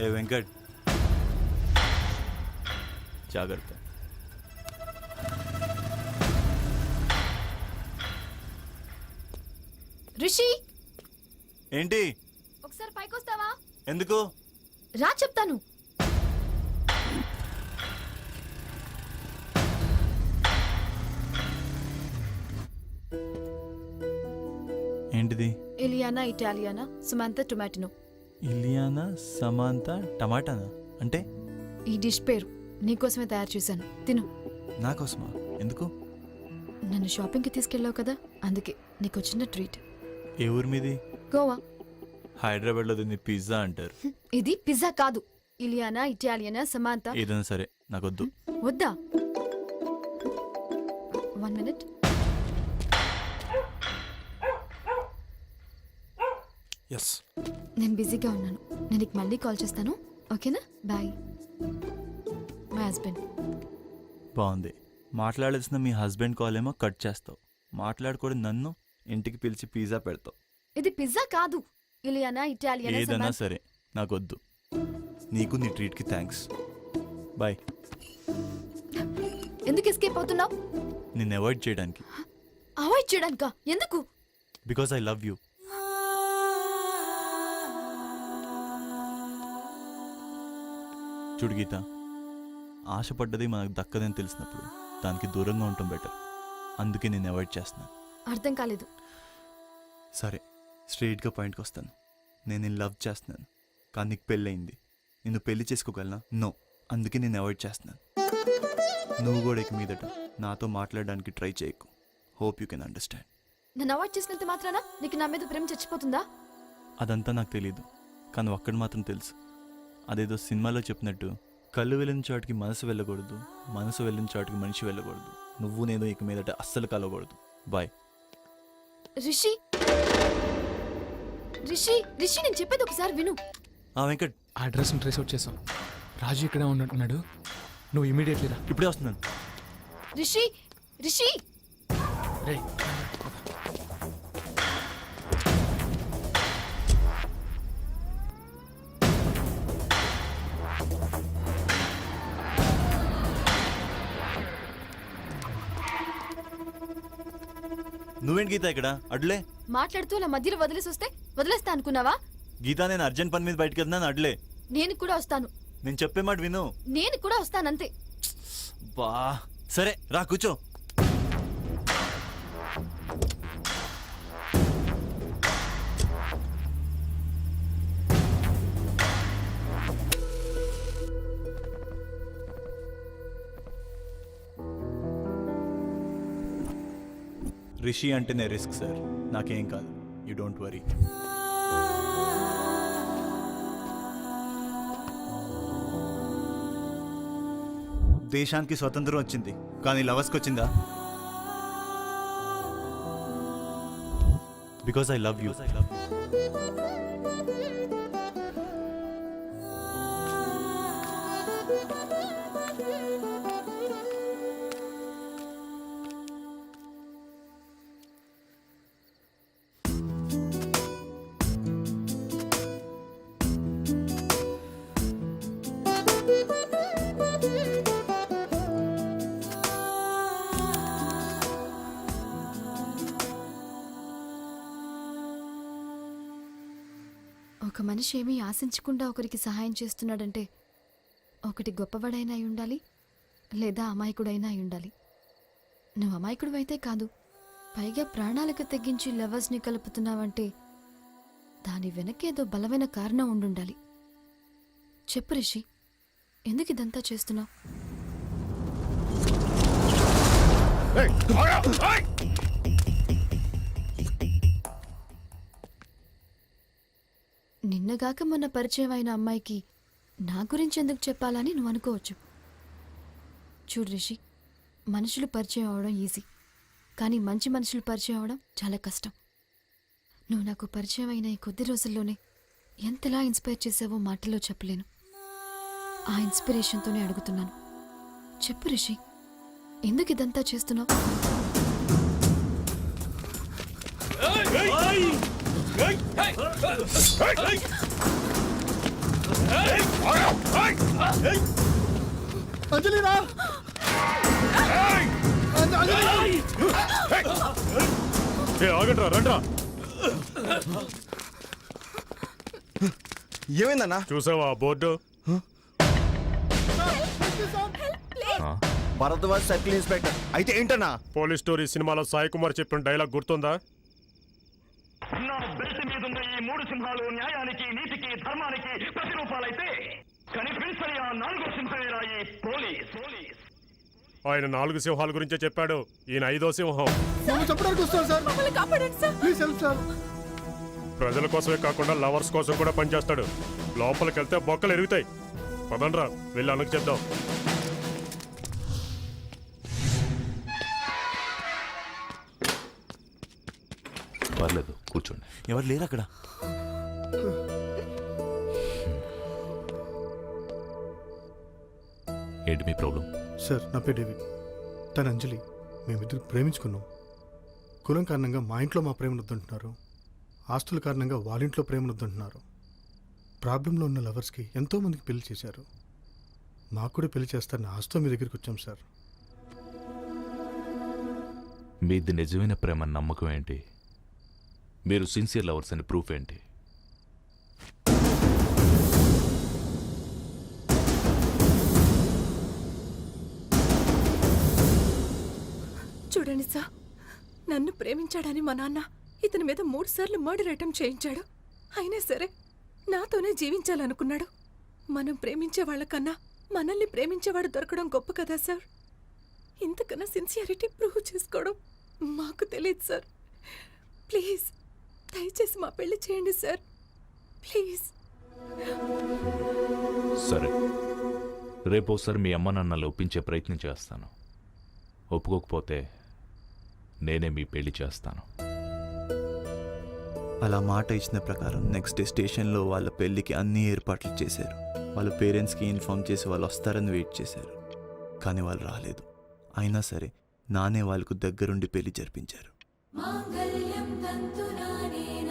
ఏ వెంకట్. జాగ్రత్త. రిషి! ఏంటి? ఒకసారి పైకి వస్తావా ఎందుకు? రా చెప్తాను. ఏంటిది? ఇలియానా ఇటాలియానా సుమంత టొమాటోనో. ఇలియానా సమాంత టమాటానా? అంటే? ఈ డిష్ పేరు నీకోసమే తయారు చేశాను. తిను. నా కోసమా? ఎందుకు? నన్ను షాపింగ్కి తీసుకెళ్ళావు కదా అందుకే నీకు చిన్న ట్రీట్. ఏ ఊరి మీది? గోవా. హైదరాబాద్లో దీన్ని పిజ్జా అంటారు. ఇది పిజ్జా కాదు. ఇలియానా ఇటాలియానా సమాంత? ఏదైనా సరే నాకొద్దు. వద్దా? One minute. ఎస్ నేను బిజీగా ఉన్నాను. నేను నీకు మళ్ళీ కాల్ చేస్తాను. ఓకేనా? బాయ్. మై హస్బెండ్ బాగుంది. మాట్లాడాల్సిన మీ హస్బెండ్ కాల్ ఏమో కట్ చేస్తావు. మాట్లాడుకోవడం నన్ను ఇంటికి పిలిచి పిజ్జా పెడతావు. ఇది పిజ్జా కాదు. ఇలియానా ఇటాలియానా ఏదైనా సమాంత సరే నాకొద్దు. నీకు నీ ట్రీట్కి థ్యాంక్స్ బాయ్ ఎందుకు ఎస్కేప్ అవుతున్నావు? నిన్ను అవాయిడ్ చేయడానికి. అవాయిడ్ చేయడానికా? ఎందుకు? బికాస్ ఐ లవ్ యూ చూడు గీత. ఆశపడ్డది మనకు దక్కదని తెలిసినప్పుడు దానికి దూరంగా ఉండటం బెటర్ అందుకే నేను అవాయిడ్ చేస్తున్నాను అర్థం కాలేదు. సరే స్ట్రైట్గా పాయింట్కి వస్తాను. నేను నేను లవ్ చేస్తున్నాను. కానీ నీకు పెళ్ళయింది. నిన్ను పెళ్ళి చేసుకోగలనా? నో అందుకే నేను అవాయిడ్ చేస్తున్నాను. నువ్వు కూడా ఇక మీదట నాతో మాట్లాడడానికి ట్రై చేయకు. హోప్ యూ కెన్ అండర్స్టాండ్ నన్ను అవాయిడ్ చేసినంత మాత్రాన నీకు నా మీద ప్రేమ చచ్చిపోతుందా? అదంతా నాకు తెలియదు కానీ ఒక్కటి మాత్రం తెలుసు. అదేదో సినిమాలో చెప్పినట్టు కళ్ళు వెళ్ళిన చోటికి మనసు వెళ్ళకూడదు మనసు వెళ్ళిన చోటికి మనిషి వెళ్ళకూడదు. నువ్వు నేను ఇక మీదట అస్సలు కలవకూడదు. బాయ్ రిషి! రిషి రిషి నేను చెప్పేది ఒకసారి విను. ఆ వెంకట్. ఆ అడ్రస్ని ట్రేస్ అవుట్ చేసాం రాజు ఇక్కడే ఉన్నట్టున్నాడు నువ్వు ఇమీడియట్లీ రా. ఇప్పుడే వస్తున్నాను. రిషి రిషి! రే నువ్వేంటి గీత ఇక్కడ? అడ్లే మాట్లాడుతూ అలా మధ్యలో వదిలేసి వస్తే వదిలేస్తా అనుకున్నావా? గీత నేను అర్జెంట్ పని మీద బయటకు వెళ్తున్నాను అడ్లే నేను కూడా వస్తాను. నేను చెప్పే మాట విను. నేను కూడా వస్తానంతే బా. సరే రా కూర్చో. రిషి అంటేనే రిస్క్ సార్. నాకేం కాదు. You don't worry. దేశానికి స్వతంత్రం వచ్చింది కానీ లవర్స్కి వచ్చిందా? బికాస్ ఐ లవ్ యూ ఒక మనిషి ఏమీ ఆశించకుండా ఒకరికి సహాయం చేస్తున్నాడంటే ఒకటి గొప్పవాడైనా ఉండాలి లేదా అమాయకుడైనా అయి ఉండాలి. నువ్వు అమాయకుడు అయితే కాదు పైగా ప్రాణాలకు తెగించి లవర్స్ని కలుపుతున్నావంటే దాని వెనకేదో బలమైన కారణం ఉండుండాలి. చెప్పు రిషి. ఎందుకు ఇదంతా చేస్తున్నావు? నిన్నగాక మొన్న పరిచయం అయిన అమ్మాయికి నా గురించి ఎందుకు చెప్పాలని నువ్వు అనుకోవచ్చు. చూడు రిషి మనుషులు పరిచయం అవడం ఈజీ. కానీ మంచి మనుషులు పరిచయం అవడం చాలా కష్టం. నువ్వు నాకు పరిచయం అయిన ఈ కొద్ది రోజుల్లోనే ఎంతలా ఇన్స్పైర్ చేసావో మాటల్లో చెప్పలేను. ఆ ఇన్స్పిరేషన్తోనే అడుగుతున్నాను. చెప్పు రిషి ఎందుకు ఇదంతా చేస్తున్నావు? అంజలిరా! ఏ ఆగండ్రా రండ్రా. ఏమైందన్నా? చూసావా ఆ బోర్డు? Bharadwaj circle inspector. అయితే ఏంటన్నా? పోలీస్ స్టోరీ సినిమాలో సాయి కుమార్ చెప్పిన డైలాగ్ గుర్తుందా? నా బెల్ట్ మీదున్న ఈ మూడు సింహాలు న్యాయానికి నీతికి ధర్మానికి ప్రతిరూపాలైతే కనిపించని ఆ నాలుగో సింహమేరా ఈ పోలీస్. పోలీస్ ఆయన నాలుగు సింహాల గురించే చెప్పాడు. ఈయన ఐదో సింహం. మమ్మల్ని చెప్పడానికి వస్తాను సార్ ప్లీజ్ హెల్ప్ సార్ ప్రజల కోసమే కాకుండా లవర్స్ కోసం కూడా పనిచేస్తాడు. లోపలికి వెళ్తే బొక్కలు ఎరుగుతాయి. పదండ్రా వెళ్ళి అన్నకు చెప్దాం. పర్లేదు కూర్చోండి. ఎవరు లేరు అక్కడ? ఏంటి మీ ప్రాబ్లం? సార్ నా పేరు డేవిడ్. తన అంజలి. మేమిద్దరు ప్రేమించుకున్నాం. కులం కారణంగా మా ఇంట్లో మా ప్రేమను వద్దంటున్నారు. ఆస్తుల కారణంగా వాళ్ళ ఇంట్లో ప్రేమను వద్దంటున్నారు. ప్రాబ్లంలో ఉన్న లవర్స్కి ఎంతో మందికి పెళ్ళి చేశారు. మాకు కూడా పెళ్ళి చేస్తారని ఆస్తో మీ దగ్గరికి వచ్చాం సార్. మీది నిజమైన ప్రేమ నమ్మకం ఏంటి? మీరు సిన్సియర్ లవర్స్ అని ప్రూఫ్ ఏంటి? చూడండి సార్ నన్ను ప్రేమించాడని మా నాన్న ఇతని మీద మూడు సార్లు మర్డర్ అటెంప్ట్ చేయించాడు. అయినా సరే నాతోనే జీవించాలనుకున్నాడు. మనం ప్రేమించే వాళ్ళకన్నా మనల్ని ప్రేమించేవాడు దొరకడం గొప్ప కదా సార్? ఇంతకన్నా సిన్సియారిటీ ప్రూవ్ చేసుకోవడం మాకు తెలియదు సార్. ప్లీజ్ దయచేసి మా పెళ్ళి చేయండి సార్. ప్లీజ్. సరే. రేపోసారి మీ అమ్మ నాన్నలు ఒప్పించే ప్రయత్నం చేస్తాను. ఒప్పుకోకపోతే నేనే మీ పెళ్ళి చేస్తాను. అలా మాట ఇచ్చిన ప్రకారం నెక్స్ట్ డే స్టేషన్లో వాళ్ళ పెళ్ళికి అన్ని ఏర్పాట్లు చేశారు. వాళ్ళ పేరెంట్స్కి ఇన్ఫామ్ చేసి వాళ్ళు వస్తారని వెయిట్ చేశారు. కానీ వాళ్ళు రాలేదు. అయినా సరే నానే వాళ్ళకు దగ్గరుండి పెళ్ళి జరిపించారు. మాంగళ్యం తంతునానేన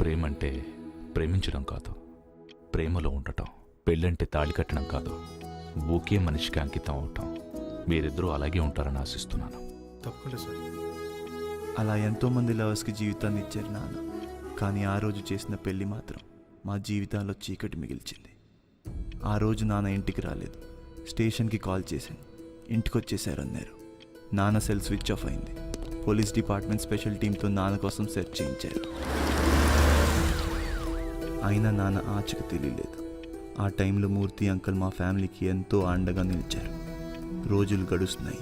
ప్రేమంటే ప్రేమించడం కాదు. ప్రేమలో ఉండటం పెళ్ళంటే తాళి కట్టడం కాదు. ఒకే మనిషికి అంకితం అవటం. మీరిద్దరూ అలాగే ఉంటారని ఆశిస్తున్నాను. తప్పకుండా సార్. అలా ఎంతోమంది లవర్స్కి జీవితాన్ని ఇచ్చారు నాన్న. కానీ ఆ రోజు చేసిన పెళ్ళి మాత్రం మా జీవితాల్లో చీకటి మిగిల్చింది. ఆ రోజు నాన్న ఇంటికి రాలేదు. స్టేషన్కి కాల్ చేశాను. ఇంటికి వచ్చేసారన్నారు నాన్న సెల్ స్విచ్ ఆఫ్ అయింది. పోలీస్ డిపార్ట్మెంట్ స్పెషల్ టీంతో నాన్న కోసం సెర్చ్ చేయించారు. అయినా నాన్న ఆచకు తెలియలేదు. ఆ టైంలో మూర్తి అంకుల్ మా ఫ్యామిలీకి ఎంతో అండగా నిలిచారు. రోజులు గడుస్తున్నాయి.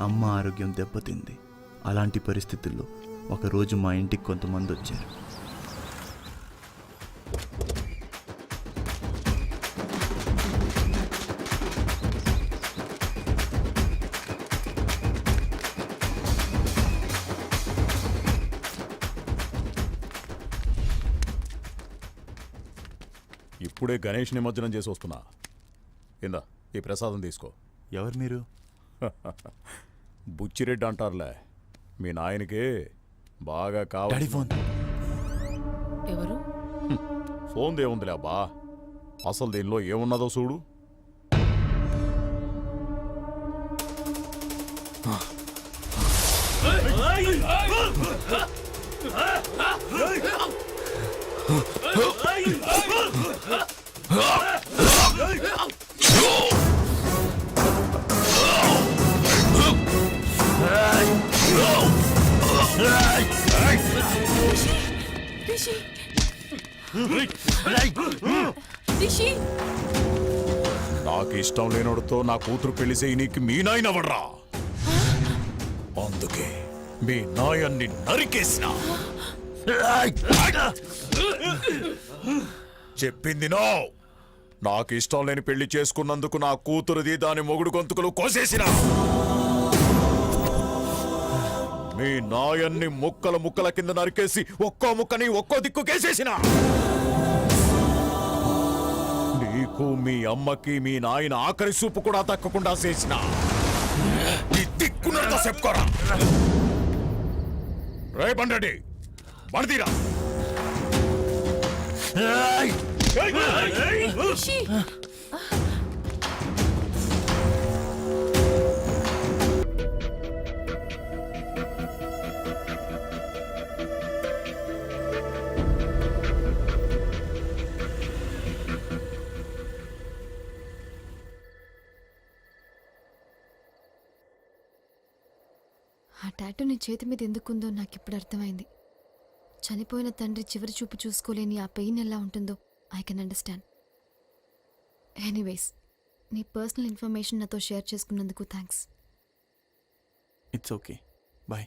అమ్మ ఆరోగ్యం దెబ్బతింది. అలాంటి పరిస్థితుల్లో ఒకరోజు మా ఇంటికి కొంతమంది వచ్చారు ఇప్పుడే గణేష్ నిమజ్జనం చేసి వస్తున్నా. ఇందా ఈ ప్రసాదం తీసుకో. ఎవరు మీరు? బుచ్చిరెడ్డి అంటారులే. మీ నాయనకి బాగా కావాలి ఫోన్. ఎవరు? ఫోన్ దేవుందిలే అబ్బా. అసలు దీనిలో ఏమున్నదో చూడు. రిషి రిషి నాకు ఇష్టం లేనోడితో నా కూతురు పెళ్ళి చేయి నీకు మీ నాయన వడ్రా అందుకే మీ నాయన్ని నరికేసిన. చెప్పింది నో. నాకు ఇష్టం లేని పెళ్ళి చేసుకున్నందుకు నా కూతురుది దాని మొగుడు గొంతుకులు కోసేసిన. మీ నాయన్ని ముక్కల ముక్కల కింద నరికేసి ఒక్కో ముక్కని ఒక్కో దిక్కు కేసేసిన. నీకు మీ అమ్మకి మీ నాయన ఆఖరి సూపు కూడా దక్కకుండా చేసిన. ఈ దిక్కునంతా చెప్పుకోరా. రే బండటి బండితీరా ఆ టాటూ నీ చేతి మీద ఎందుకుందో నాకు ఇప్పుడు అర్థమైంది. చనిపోయిన తండ్రి చివరి చూపు చూసుకోలేని ఆ పెయిన్ ఎలా ఉంటుందో. ఐ కెన్ అండర్స్టాండ్ ఎనీవేస్ నీ పర్సనల్ ఇన్ఫర్మేషన్ నాతో షేర్ చేసుకున్నందుకు thanks it's okay bye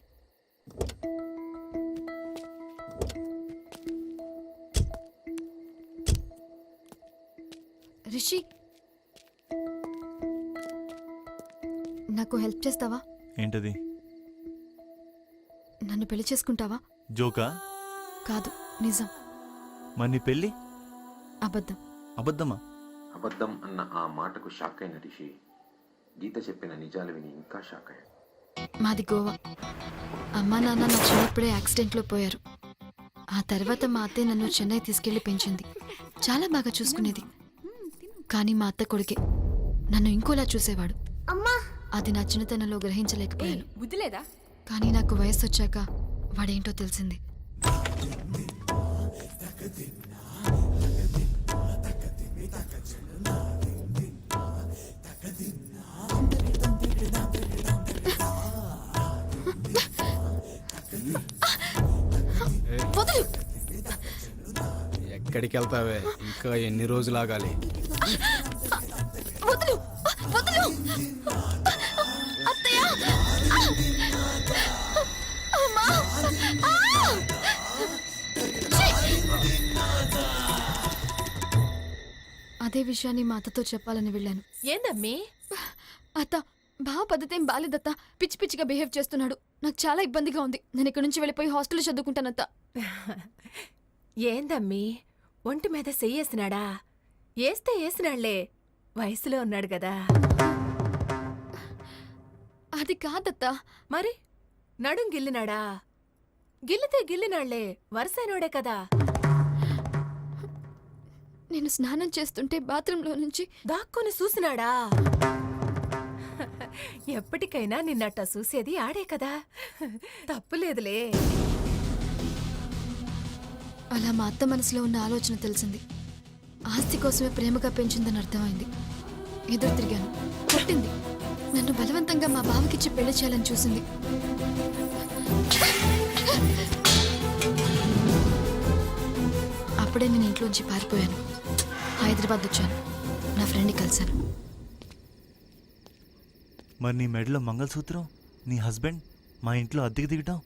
Rishi నాకు హెల్ప్ చేస్తావా? ఏంటది? నన్ను పెళ్ళి చేసుకుంటావా? జోకా? కాదు నిజం. మరి నీ పెళ్ళి? అబద్ధం. అబద్ధమా? అబద్ధం అన్న ఆ మాటకు షాక్ అయిన రిషి గీత చెప్పిన నిజాలు విని ఇంకా షాక్ అయ్యాడు. మాది గోవా. అమ్మా నాన్న నా చిన్నప్పుడే యాక్సిడెంట్లో పోయారు. ఆ తర్వాత మా అత్తయ్య నన్ను చెన్నై తీసుకెళ్ళి పెంచింది. చాలా బాగా చూసుకునేది. కానీ మా అత్త కొడుకే నన్ను ఇంకోలా చూసేవాడు. అది నా చిన్నతనంలో గ్రహించలేకపోయాను. కానీ నాకు వయసు వచ్చాక వాడేంటో తెలిసింది. వదులు. ఎక్కడికి వెళ్తావే? ఇంకా ఎన్ని రోజులు ఆగాలి? వదులు. వదులు. అత్తయ్య. అమ్మా. ఆ! ఛీ! అదే విషయాన్ని మా అత్తతో చెప్పాలని వెళ్ళాను. ఏందమ్మీ? అత్త బావ పద్ధతి ఏం బాలేదత్త. పిచ్చి పిచ్చిగా బిహేవ్ చేస్తున్నాడు. నాకు చాలా ఇబ్బందిగా ఉంది. నేను ఇక్కడి నుంచి వెళ్ళిపోయి హాస్టల్లో చదువుకుంటానత్త. ఏందమ్మీ? ఒంటి మీద చెయ్యేసినాడా ఏస్తే ఏసినాళ్ళే వయసులో ఉన్నాడు కదా. అది కాదత్త. మరి? నడుం గిల్లినాడా? గిల్లితే గిల్లినాళ్ళే వరసైనోడే కదా. నేను స్నానం చేస్తుంటే బాత్రూంలో నుంచి దాక్కుని చూసినాడా? ఎప్పటికైనా నిన్నట్ట చూసేది ఆడే కదా. తప్పులేదులే అలా మా అత్త మనసులో ఉన్న ఆలోచన తెలిసింది. ఆస్తి కోసమే ప్రేమగా పెంచిందని అర్థమైంది. ఎదురు తిరిగాను. కొట్టింది. నన్ను బలవంతంగా మా బావకిచ్చి పెళ్ళి చేయాలని చూసింది. అప్పుడే నేను ఇంట్లోంచి పారిపోయాను. హైదరాబాద్ వచ్చాను. నా ఫ్రెండ్ని కలిశాను. మరి నీ మెడలో మంగళసూత్రం నీ హస్బెండ్ మా ఇంట్లో అద్దెకి దిగటం?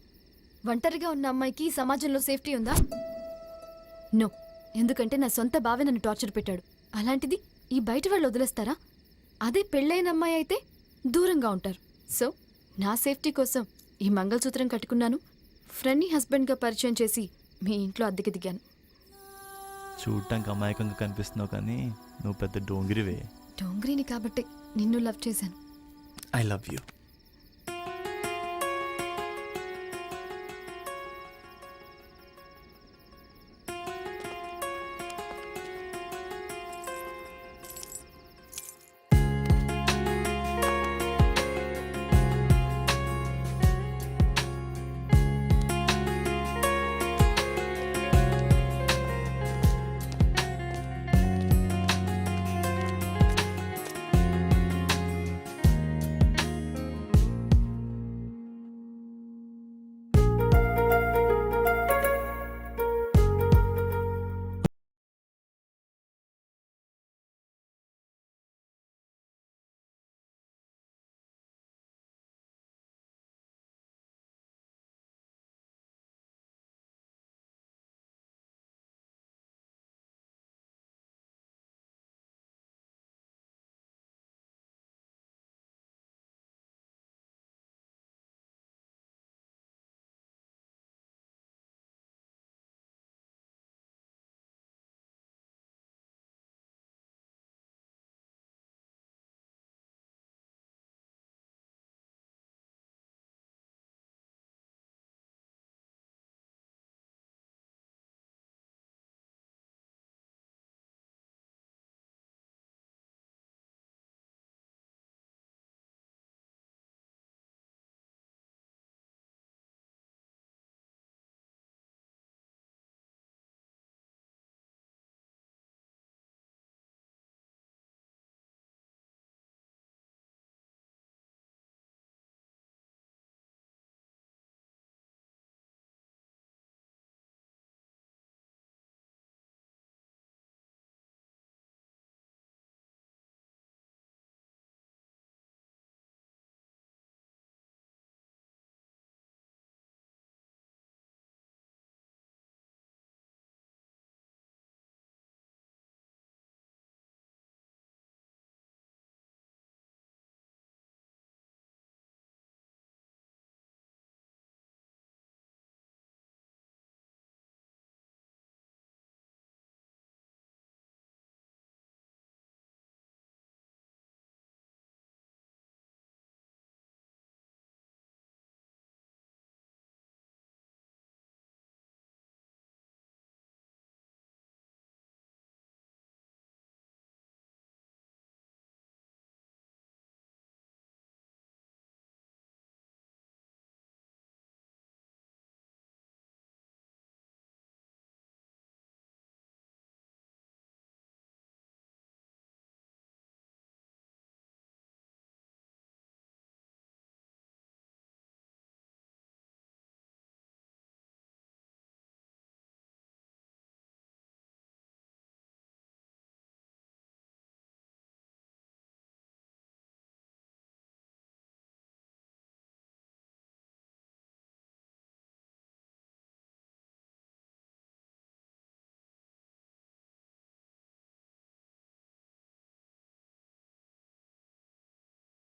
ఒంటరిగా ఉన్న అమ్మాయికి సమాజంలో సేఫ్టీ ఉందా? నో. ఎందుకంటే నా సొంత బావే నన్ను టార్చర్ పెట్టాడు. అలాంటిది ఈ బయట వాళ్ళు వదిలేస్తారా? అదే పెళ్ళైన అమ్మాయి అయితే దూరంగా ఉంటారు. సో నా సేఫ్టీ కోసం ఈ మంగళసూత్రం కట్టుకున్నాను. ఫ్రెండ్ని హస్బెండ్గా పరిచయం చేసి మీ ఇంట్లో అద్దెకి దిగాను. చూడటానికి అమాయకంగా కనిపిస్తున్నావు కానీ నువ్వు పెద్ద డోంగిరివే. డోంగ్రీని కాబట్టి నిన్ను లవ్ చేశాను. I love you